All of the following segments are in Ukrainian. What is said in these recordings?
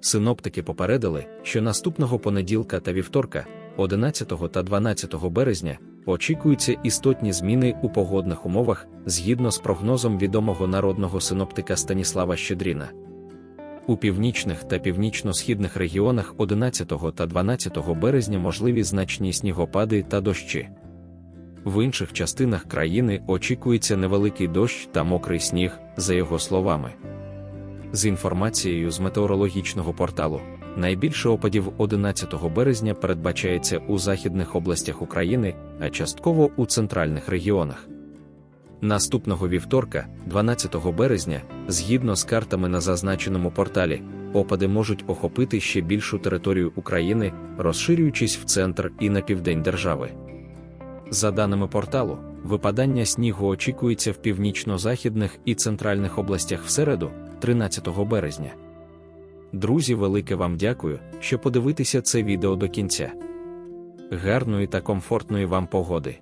Синоптики попередили, що наступного понеділка та вівторка, 11 та 12 березня, очікуються істотні зміни у погодних умовах згідно з прогнозом відомого народного синоптика Станіслава Щедріна. У північних та північно-східних регіонах 11 та 12 березня можливі значні снігопади та дощі. В інших частинах країни очікується невеликий дощ та мокрий сніг, за його словами. З інформацією з метеорологічного порталу, найбільше опадів 11 березня передбачається у західних областях України, а частково у центральних регіонах. Наступного вівторка, 12 березня, згідно з картами на зазначеному порталі, опади можуть охопити ще більшу територію України, розширюючись в центр і на південь держави. За даними порталу, випадання снігу очікується в північно-західних і центральних областях в середу, 13 березня. Друзі, велике вам дякую, що подивитися це відео до кінця. Гарної та комфортної вам погоди.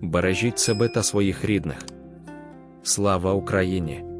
Бережіть себе та своїх рідних. Слава Україні!